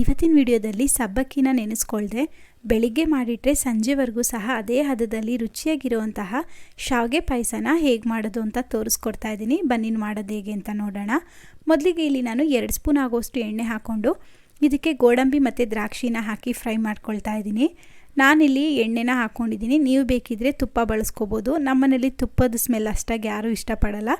ಇವತ್ತಿನ ವಿಡಿಯೋದಲ್ಲಿ ಸಬ್ಬಕ್ಕಿನ ನೆನೆಸ್ಕೊಳ್ದೆ ಬೆಳಿಗ್ಗೆ ಮಾಡಿಟ್ರೆ ಸಂಜೆವರೆಗೂ ಸಹ ಅದೇ ಹದದಲ್ಲಿ ರುಚಿಯಾಗಿರುವಂತಹ ಶಾವಿಗೆ ಪಾಯಸನ ಹೇಗೆ ಮಾಡೋದು ಅಂತ ತೋರಿಸ್ಕೊಡ್ತಾ ಇದ್ದೀನಿ. ಬನ್ನಿ ಮಾಡೋದು ಹೇಗೆ ಅಂತ ನೋಡೋಣ. ಮೊದಲಿಗೆ ಇಲ್ಲಿ ನಾನು ಎರಡು ಸ್ಪೂನ್ ಆಗೋಷ್ಟು ಎಣ್ಣೆ ಹಾಕ್ಕೊಂಡು ಇದಕ್ಕೆ ಗೋಡಂಬಿ ಮತ್ತು ದ್ರಾಕ್ಷಿನ ಹಾಕಿ ಫ್ರೈ ಮಾಡ್ಕೊಳ್ತಾ ಇದ್ದೀನಿ. ನಾನಿಲ್ಲಿ ಎಣ್ಣೆನ ಹಾಕ್ಕೊಂಡಿದ್ದೀನಿ ನೀವು ಬೇಕಿದ್ರೆ ತುಪ್ಪ ಬಳಸ್ಕೋಬೋದು. ನಮ್ಮನೇಲಿ ತುಪ್ಪದ ಸ್ಮೆಲ್ ಅಷ್ಟಾಗಿ ಯಾರೂ ಇಷ್ಟಪಡಲ್ಲ.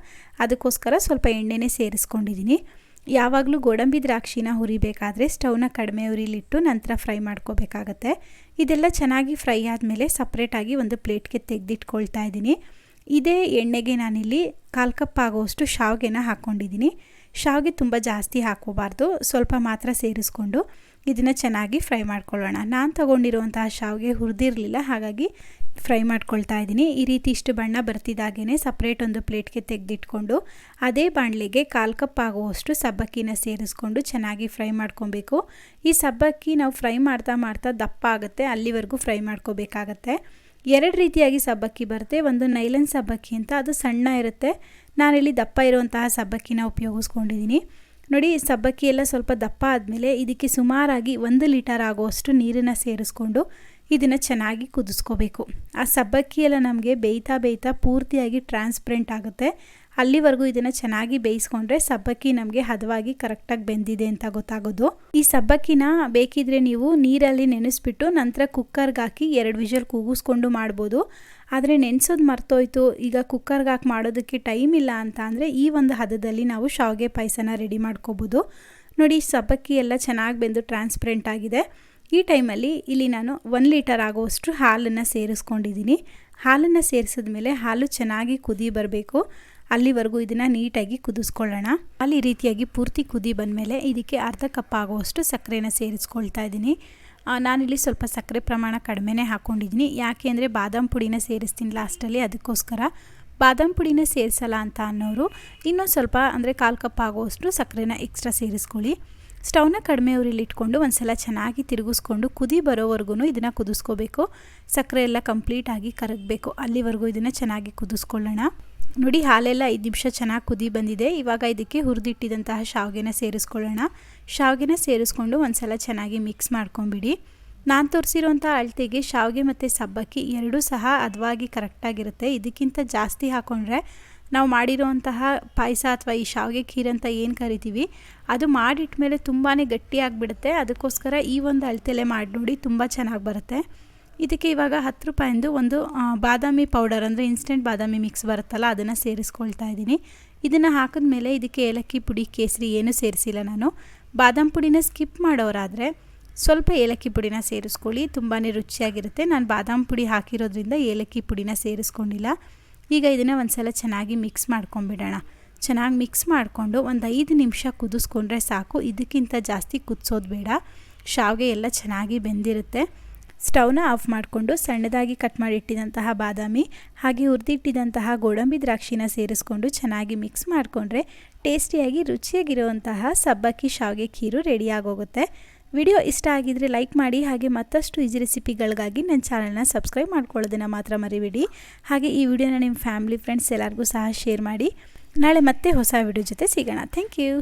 ಅದಕ್ಕೋಸ್ಕರ ಸ್ವಲ್ಪ ಎಣ್ಣೆನೇ ಸೇರಿಸ್ಕೊಂಡಿದ್ದೀನಿ. ಯಾವಾಗಲೂ ಗೋಡಂಬಿ ದ್ರಾಕ್ಷಿನ ಹುರಿಬೇಕಾದ್ರೆ ಸ್ಟವ್ನ ಕಡಿಮೆ ಉರಿಲಿಟ್ಟು ನಂತರ ಫ್ರೈ ಮಾಡ್ಕೋಬೇಕಾಗತ್ತೆ. ಇದೆಲ್ಲ ಚೆನ್ನಾಗಿ ಫ್ರೈ ಆದಮೇಲೆ ಸಪ್ರೇಟಾಗಿ ಒಂದು ಪ್ಲೇಟ್ಗೆ ತೆಗೆದಿಟ್ಕೊಳ್ತಾ ಇದ್ದೀನಿ. ಇದೇ ಎಣ್ಣೆಗೆ ನಾನಿಲ್ಲಿ ಕಾಲು ಕಪ್ ಆಗೋಷ್ಟು ಶಾವಿಗೆನ ಹಾಕ್ಕೊಂಡಿದ್ದೀನಿ ಶಾವಿಗೆ ತುಂಬ ಜಾಸ್ತಿ ಹಾಕೋಬಾರ್ದು ಸ್ವಲ್ಪ ಮಾತ್ರ ಸೇರಿಸ್ಕೊಂಡು ಇದನ್ನು ಚೆನ್ನಾಗಿ ಫ್ರೈ ಮಾಡ್ಕೊಳ್ಳೋಣ. ನಾನು ತಗೊಂಡಿರುವಂತಹ ಶಾವಿಗೆ ಹುರಿದಿರಲಿಲ್ಲ, ಹಾಗಾಗಿ ಫ್ರೈ ಮಾಡ್ಕೊಳ್ತಾ ಇದ್ದೀನಿ. ಈ ರೀತಿ ಇಷ್ಟು ಬಣ್ಣ ಬರ್ತಿದ್ದಾಗೇ ಸಪ್ರೇಟ್ ಒಂದು ಪ್ಲೇಟ್ಗೆ ತೆಗೆದಿಟ್ಕೊಂಡು, ಅದೇ ಬಾಣಲೆಗೆ ಕಾಲು ಕಪ್ ಆಗುವಷ್ಟು ಸಬ್ಬಕ್ಕಿನ ಸೇರಿಸ್ಕೊಂಡು ಚೆನ್ನಾಗಿ ಫ್ರೈ ಮಾಡ್ಕೊಬೇಕು. ಈ ಸಬ್ಬಕ್ಕಿ ನಾವು ಫ್ರೈ ಮಾಡ್ತಾ ಮಾಡ್ತಾ ದಪ್ಪ ಆಗುತ್ತೆ, ಅಲ್ಲಿವರೆಗೂ ಫ್ರೈ ಮಾಡ್ಕೋಬೇಕಾಗತ್ತೆ. ಎರಡು ರೀತಿಯಾಗಿ ಸಬ್ಬಕ್ಕಿ ಬರುತ್ತೆ. ಒಂದು ನೈಲನ್ ಸಬ್ಬಕ್ಕಿ ಅಂತ, ಅದು ಸಣ್ಣ ಇರುತ್ತೆ. ನಾನಿಲ್ಲಿ ದಪ್ಪ ಇರುವಂತಹ ಸಬ್ಬಕ್ಕಿನ ಉಪಯೋಗಿಸ್ಕೊಂಡಿದ್ದೀನಿ. ನೋಡಿ ಸಬ್ಬಕ್ಕಿ ಎಲ್ಲ ಸ್ವಲ್ಪ ದಪ್ಪ ಆದಮೇಲೆ ಇದಕ್ಕೆ ಸುಮಾರಾಗಿ ಒಂದು ಲೀಟರ್ ಆಗುವಷ್ಟು ನೀರನ್ನು ಸೇರಿಸ್ಕೊಂಡು ಇದನ್ನು ಚೆನ್ನಾಗಿ ಕುದಿಸ್ಕೋಬೇಕು. ಆ ಸಬ್ಬಕ್ಕಿ ಎಲ್ಲ ನಮಗೆ ಬೇಯ್ತಾ ಬೇಯ್ತಾ ಪೂರ್ತಿಯಾಗಿ ಟ್ರಾನ್ಸ್ಪರೆಂಟ್ ಆಗುತ್ತೆ. ಅಲ್ಲಿವರೆಗೂ ಇದನ್ನು ಚೆನ್ನಾಗಿ ಬೇಯಿಸ್ಕೊಂಡ್ರೆ ಸಬ್ಬಕ್ಕಿ ನಮಗೆ ಹದವಾಗಿ ಕರೆಕ್ಟಾಗಿ ಬೆಂದಿದೆ ಅಂತ ಗೊತ್ತಾಗೋದು. ಈ ಸಬ್ಬಕ್ಕಿನ ಬೇಕಿದ್ರೆ ನೀವು ನೀರಲ್ಲಿ ನೆನೆಸ್ಬಿಟ್ಟು ನಂತರ ಕುಕ್ಕರ್ಗೆ ಹಾಕಿ ಎರಡು ವಿಷಲ್ ಕೂಗಿಸ್ಕೊಂಡು ಮಾಡ್ಬೋದು. ಆದರೆ ನೆನೆಸೋದು ಮರ್ತೋಯ್ತು. ಈಗ ಕುಕ್ಕರ್ಗೆ ಹಾಕಿ ಮಾಡೋದಕ್ಕೆ ಟೈಮ್ ಇಲ್ಲ ಅಂತ ಅಂದರೆ ಈ ಒಂದು ಹದದಲ್ಲಿ ನಾವು ಶಾವಿಗೆ ಪಾಯಸನ ರೆಡಿ ಮಾಡ್ಕೋಬೋದು. ನೋಡಿ, ಸಬ್ಬಕ್ಕಿ ಎಲ್ಲ ಚೆನ್ನಾಗಿ ಬೆಂದು ಟ್ರಾನ್ಸ್ಪರೆಂಟ್ ಆಗಿದೆ. ಈ ಟೈಮಲ್ಲಿ ಇಲ್ಲಿ ನಾನು ಒನ್ ಲೀಟರ್ ಆಗೋವಷ್ಟು ಹಾಲನ್ನು ಸೇರಿಸ್ಕೊಂಡಿದ್ದೀನಿ. ಹಾಲನ್ನು ಸೇರಿಸಿದ ಮೇಲೆ ಹಾಲು ಚೆನ್ನಾಗಿ ಕುದಿ ಬರಬೇಕು. ಅಲ್ಲಿವರೆಗೂ ಇದನ್ನು ನೀಟಾಗಿ ಕುದಿಸ್ಕೊಳ್ಳೋಣ. ಅಲ್ಲಿ ರೀತಿಯಾಗಿ ಪೂರ್ತಿ ಕುದಿ ಬಂದಮೇಲೆ ಇದಕ್ಕೆ ಅರ್ಧ ಕಪ್ ಆಗುವಷ್ಟು ಸಕ್ಕರೆನ ಸೇರಿಸ್ಕೊಳ್ತಾ ಇದ್ದೀನಿ. ನಾನಿಲ್ಲಿ ಸ್ವಲ್ಪ ಸಕ್ಕರೆ ಪ್ರಮಾಣ ಕಡಿಮೆನೇ ಹಾಕ್ಕೊಂಡಿದ್ದೀನಿ ಯಾಕೆ ಅಂದರೆ ಬಾದಾಮ್ ಪುಡಿನ ಸೇರಿಸ್ತೀನಿ ಲಾಸ್ಟಲ್ಲಿ, ಅದಕ್ಕೋಸ್ಕರ. ಬಾದಾಮ್ ಪುಡಿನ ಸೇರಿಸಲ್ಲ ಅಂತ ಅನ್ನೋರು ಇನ್ನೂ ಸ್ವಲ್ಪ ಅಂದರೆ ಕಾಲು ಕಪ್ ಆಗುವಷ್ಟು ಸಕ್ಕರೆನ ಎಕ್ಸ್ಟ್ರಾ ಸೇರಿಸ್ಕೊಳ್ಳಿ. ಸ್ಟವ್ನ ಕಡಿಮೆ ಉರಿಲಿಟ್ಕೊಂಡು ಒಂದು ಸಲ ಚೆನ್ನಾಗಿ ತಿರುಗಿಸ್ಕೊಂಡು ಕುದಿ ಬರೋವರೆಗೂ ಇದನ್ನು ಕುದಿಸ್ಕೋಬೇಕು. ಸಕ್ಕರೆ ಎಲ್ಲ ಕಂಪ್ಲೀಟಾಗಿ ಕರಗಬೇಕು. ಅಲ್ಲಿವರೆಗೂ ಇದನ್ನು ಚೆನ್ನಾಗಿ ಕುದಿಸ್ಕೊಳ್ಳೋಣ. ನೋಡಿ, ಹಾಲೆಲ್ಲ ಐದು ನಿಮಿಷ ಚೆನ್ನಾಗಿ ಕುದಿ ಬಂದಿದೆ. ಇವಾಗ ಇದಕ್ಕೆ ಹುರಿದಿಟ್ಟಿದಂತಹ ಶಾವಿಗೆನ ಸೇರಿಸ್ಕೊಳ್ಳೋಣ. ಶಾವಿಗೆನ ಸೇರಿಸ್ಕೊಂಡು ಒಂದು ಸಲ ಚೆನ್ನಾಗಿ ಮಿಕ್ಸ್ ಮಾಡ್ಕೊಂಬಿಡಿ. ನಾನು ತೋರಿಸಿರುವಂಥ ಅಳತೆಗೆ ಶಾವಿಗೆ ಮತ್ತು ಸಬ್ಬಕ್ಕಿ ಎರಡೂ ಸಹ ಹದವಾಗಿ ಕರೆಕ್ಟಾಗಿರುತ್ತೆ ಇದಕ್ಕಿಂತ ಜಾಸ್ತಿ ಹಾಕ್ಕೊಂಡ್ರೆ ನಾವು ಮಾಡಿರೋವಂತಹ ಪಾಯಸ ಅಥವಾ ಈ ಶಾವಿಗೆ ಖೀರ್ ಅಂತ ಏನು ಕರಿತೀವಿ, ಅದು ಮಾಡಿಟ್ಟ ಮೇಲೆ ತುಂಬಾ ಗಟ್ಟಿಯಾಗಿಬಿಡುತ್ತೆ. ಅದಕ್ಕೋಸ್ಕರ ಈ ಒಂದು ಅಳತೆಲೆ ಮಾಡಿ ನೋಡಿ ತುಂಬ ಚೆನ್ನಾಗಿ ಬರುತ್ತೆ. ಇದಕ್ಕೆ ಇವಾಗ ಹತ್ತು ರೂಪಾಯಿಂದು ಒಂದು ಬಾದಾಮಿ ಪೌಡರ್ ಅಂದರೆ ಇನ್ಸ್ಟೆಂಟ್ ಬಾದಾಮಿ ಮಿಕ್ಸ್ ಬರುತ್ತಲ್ಲ, ಅದನ್ನು ಸೇರಿಸ್ಕೊಳ್ತಾ ಇದ್ದೀನಿ. ಇದನ್ನು ಹಾಕಿದ್ಮೇಲೆ ಇದಕ್ಕೆ ಏಲಕ್ಕಿ ಪುಡಿ, ಕೇಸರಿ ಏನೂ ಸೇರಿಸಿಲ್ಲ ನಾನು. ಬಾದಾಮ್ ಪುಡಿನ ಸ್ಕಿಪ್ ಮಾಡೋರಾದರೆ ಸ್ವಲ್ಪ ಏಲಕ್ಕಿ ಪುಡಿನ ಸೇರಿಸ್ಕೊಳ್ಳಿ ತುಂಬಾ ರುಚಿಯಾಗಿರುತ್ತೆ. ನಾನು ಬಾದಾಮ್ ಪುಡಿ ಹಾಕಿರೋದ್ರಿಂದ ಏಲಕ್ಕಿ ಪುಡಿನ ಸೇರಿಸ್ಕೊಂಡಿಲ್ಲ. ಈಗ ಇದನ್ನು ಒಂದು ಸಲ ಚೆನ್ನಾಗಿ ಮಿಕ್ಸ್ ಮಾಡ್ಕೊಂಬಿಡೋಣ. ಚೆನ್ನಾಗಿ ಮಿಕ್ಸ್ ಮಾಡಿಕೊಂಡು ಒಂದು ಐದು ನಿಮಿಷ ಕುದಿಸ್ಕೊಂಡ್ರೆ ಸಾಕು. ಇದಕ್ಕಿಂತ ಜಾಸ್ತಿ ಕುದಿಸೋದು ಬೇಡ. ಶಾವಿಗೆ ಎಲ್ಲ ಚೆನ್ನಾಗಿ ಬೆಂದಿರುತ್ತೆ. ಸ್ಟವ್ನ ಆಫ್ ಮಾಡಿಕೊಂಡು ಸಣ್ಣದಾಗಿ ಕಟ್ ಮಾಡಿಟ್ಟಿದಂತಹ ಬಾದಾಮಿ ಹಾಗೆ ಹುರಿದಿಟ್ಟಿದಂತಹ ಗೋಡಂಬಿ ದ್ರಾಕ್ಷಿನ ಸೇರಿಸ್ಕೊಂಡು ಚೆನ್ನಾಗಿ ಮಿಕ್ಸ್ ಮಾಡಿಕೊಂಡ್ರೆ ಟೇಸ್ಟಿಯಾಗಿ ರುಚಿಯಾಗಿರುವಂತಹ ಸಬ್ಬಕ್ಕಿ ಶಾವಿಗೆ ಖೀರು ರೆಡಿಯಾಗೋಗುತ್ತೆ ವಿಡಿಯೋ ಇಷ್ಟ ಆಗಿದ್ರೆ ಲೈಕ್ ಮಾಡಿ ಹಾಗೆ ಮತ್ತಷ್ಟು ಈಜಿ ರೆಸಿಪಿಗಳಿಗಾಗಿ ನನ್ನ ಚಾನಲ್ನ ಸಬ್ಸ್ಕ್ರೈಬ್ ಮಾಡ್ಕೊಳ್ಳೋದನ್ನು ಮಾತ್ರ ಮರಿಬೇಡಿ. ಹಾಗೆ ಈ ವಿಡಿಯೋನ ನಿಮ್ಮ ಫ್ಯಾಮಿಲಿ ಫ್ರೆಂಡ್ಸ್ ಎಲ್ಲರಿಗೂ ಸಹ ಶೇರ್ ಮಾಡಿ. ನಾಳೆ ಮತ್ತೆ ಹೊಸ ವಿಡಿಯೋ ಜೊತೆ ಸಿಗೋಣ. Thank you